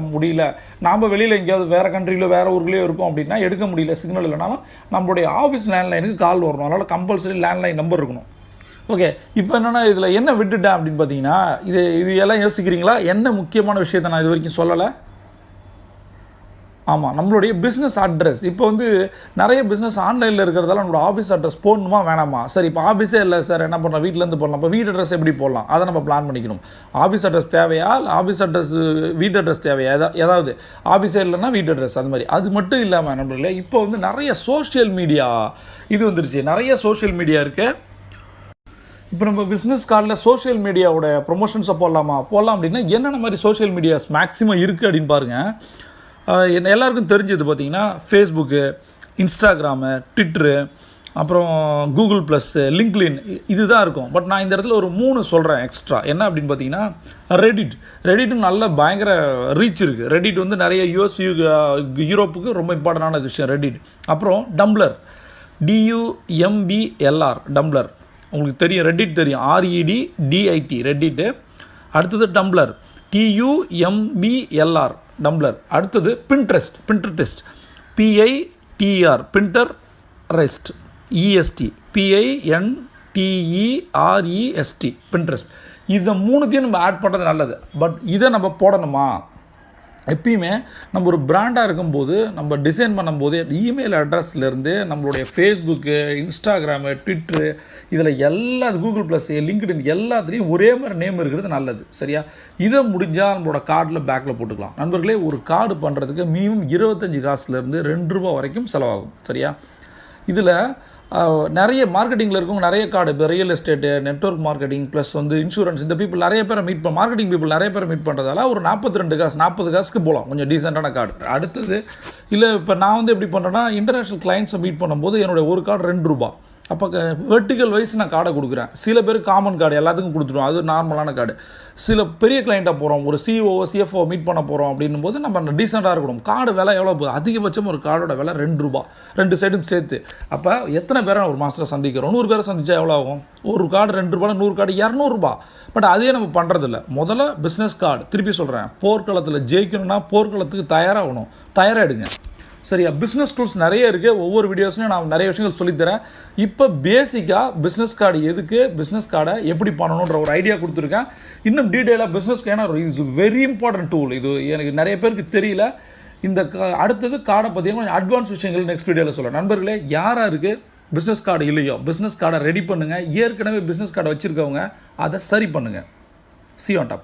முடியல. நாம் வெளியில் எங்கேயாவது வேறு கண்ட்ரியில் வேறு ஊர்லேயோ இருக்கோம் அப்படின்னா எடுக்க முடியல சிக்னல் இல்லைனாலும் நம்மளுடைய ஆஃபீஸ் லேண்ட்லைனுக்கு கால் வரணும். அதனால் கம்பல்சரி லேண்ட்லைன் நம்பர் இருக்கணும். ஓகே இப்போ என்னென்னா இதில் என்ன விட்டுட்டேன் அப்படின்னு பார்த்தீங்கன்னா இது இது எல்லாம் யோசிக்கிறீங்களா? என்ன முக்கியமான விஷயத்தை நான் இது வரைக்கும் சொல்லலை? ஆமாம் நம்மளுடைய பிஸ்னஸ் அட்ரஸ் இப்போ வந்து நிறைய பிஸ்னஸ் ஆன்லைனில் இருக்கிறதால நம்மளோட ஆஃபீஸ் அட்ரஸ் போடணுமா வேணாமா? சரி இப்போ ஆஃபீஸே இல்லை சார் என்ன பண்ணலாம்? வீட்டிலேருந்து போடலாம். இப்போ வீட்டு அட்ரஸ் எப்படி போடலாம்? அதை நம்ம பிளான் பண்ணிக்கணும். ஆஃபீஸ் அட்ரஸ் தேவையா? இல்லை ஆஃபீஸ் அட்ரஸ் வீட்டு அட்ரஸ் தேவையா? எதா ஏதாவது. ஆஃபீஸே இல்லைன்னா வீட்டு அட்ரஸ் அது மாதிரி. அது மட்டும் இல்லாமல் நம்மள இப்போ வந்து நிறைய சோஷியல் மீடியா இது வந்துருச்சு. நிறைய சோஷியல் மீடியா இருக்குது இப்போ நம்ம பிஸ்னஸ் கார்டில் சோஷியல் மீடியாவோட ப்ரொமோஷன்ஸை போடலாமா? போடலாம் அப்படின்னா என்னென்ன மாதிரி சோஷியல் மீடியாஸ் மேக்ஸிமம் இருக்குது அப்படின்னு பாருங்கள் எல்லாருக்கும் தெரிஞ்சது பார்த்தீங்கன்னா ஃபேஸ்புக்கு இன்ஸ்டாகிராமு ட்விட்டரு அப்புறம் கூகுள் ப்ளஸ்ஸு லிங்க்லின் இதுதான் இருக்கும். பட் நான் இந்த இடத்துல ஒரு மூணு சொல்கிறேன் எக்ஸ்ட்ரா என்ன அப்படின்னு பார்த்தீங்கன்னா ரெடிட் ரெடிட் நல்ல பயங்கர ரீச் இருக்குது ரெடிட் வந்து நிறைய யூஎஸ் யூரோப்புக்கு ரொம்ப இம்பார்ட்டண்டான விஷயம் ரெடிட் அப்புறம் டம்ளர் டியூஎம்பிஎல்ஆர் டம்ளர் உங்களுக்கு தெரியும் ரெட்டிட் தெரியும். ஆர்இடி டிஐடி ரெட்டிட்டு அடுத்தது டம்ளர் டியூஎம்பிஎல்ஆர் டம்ளர். அடுத்தது Pinterest Pinter test பிஐடிஆர் Pinter rest EST பிஐஎன்டிஇஆர்இஎஸ்டி Pinterest இதை மூணுத்தையும் நம்ம ஆட் பண்ணுறது நல்லது. பட் இதை நம்ம போடணுமா? எப்பயுமே நம்ம ஒரு பிராண்டாக இருக்கும்போது நம்ம டிசைன் பண்ணும்போது இமெயில் அட்ரஸ்லேருந்து நம்மளுடைய ஃபேஸ்புக்கு இன்ஸ்டாகிராமு ட்விட்ரு இதில் எல்லா கூகுள் ப்ளஸ் லிங்க்டின் எல்லாத்துலேயும் ஒரே மாதிரி நேம் இருக்கிறது நல்லது. சரியா? இதை முடிஞ்சால் நம்மளோட கார்டில் பேக்கில் போட்டுக்கலாம். நண்பர்களே ஒரு கார்டு பண்ணுறதுக்கு மினிமம் இருபத்தஞ்சி காசுலேருந்து ரெண்டு ரூபா வரைக்கும் செலவாகும். சரியா? இதில் நிறைய மார்க்கெட்டிங்கில் இருக்கவங்க நிறைய கார்டு இப்போ real estate network marketing plus வந்து இன்சூரன்ஸ் இந்த பீப்புள் நிறைய பேரை மீட் பண்ண மார்க்கெட்டிங் பீப்புள் நிறைய பேரை மீட் பண்ணுறதால ஒரு நாற்பத்தி ரெண்டு காசு நாற்பது காசுக்கு போகலாம் கொஞ்சம் டீசெண்டான கார்டு அடுத்தது இல்லை இப்போ நான் வந்து எப்படி பண்ணுறேன்னா இன்டர்நேஷ்னல் கிளைண்ட்ஸை மீட் பண்ணும்போது என்னுடைய ஒரு கார்டு ரெண்டு ரூபா. அப்போ வெர்டிக்கல் வைஸ் நான் கார்டை கொடுக்குறேன். சில பேர் காமன் கார்டு எல்லாத்துக்கும் கொடுத்துருவோம் அது நார்மலான கார்டு சில பெரிய கிளைண்ட்டாக போகிறோம் ஒரு சிஓ சிஎஃப்ஓ மீட் பண்ண போகிறோம் அப்படின்னும் போது நம்ம டீசெண்டாக இருக்கணும். கார்டு விலை எவ்வளோ போகுது? அதிகபட்சம் ஒரு கார்டோட விலை ரெண்டு ரூபா. ரெண்டு சைடும் சேர்த்து. அப்போ எத்தனை பேரை ஒரு மாதத்தில் சந்திக்கிறோம்? நூறு பேரை சந்திச்சா எவ்வளோ ஆகும்? ஒரு கார்டு ரெண்டு ரூபா நூறு கார்டு இரநூறுபா பட் அதே நம்ம பண்ணுறதில்ல முதல்ல பிஸ்னஸ் கார்டு திருப்பி சொல்கிறேன் போர்க்களத்தில் ஜெயிக்கணும்னா போர்க்களத்துக்கு தயாராகணும். தயாராகிடுங்க சரியா பிஸ்னஸ் டூல்ஸ் நிறைய இருக்குது ஒவ்வொரு வீடியோஸ்லையும் நான் நிறைய விஷயங்கள் சொல்லித்தரேன். இப்போ பேசிக்காக பிஸ்னஸ் கார்டு எதுக்கு பிஸ்னஸ் கார்டை எப்படி பண்ணணுன்ற ஒரு ஐடியா கொடுத்துருக்கேன். இன்னும் டீட்டெயிலாக பிஸ்னஸ் ஏன்னா இது வெரி இம்பார்ட்டன்ட் டூல் இது எனக்கு நிறைய பேருக்கு தெரியல. இந்த கா- அடுத்தது கார்டை பற்றி கொஞ்சம் அட்வான்ஸ் விஷயங்கள் நெக்ஸ்ட் வீடியோவில் சொல்கிறேன் நண்பர்களே யாராக இருக்குது பிஸ்னஸ் கார்டு இல்லையோ? பிஸ்னஸ் கார்டை ரெடி பண்ணுங்கள் ஏற்கனவே பிஸ்னஸ் கார்டை வச்சுருக்கவங்க அதை சரி பண்ணுங்கள் சி ஆன் டாப்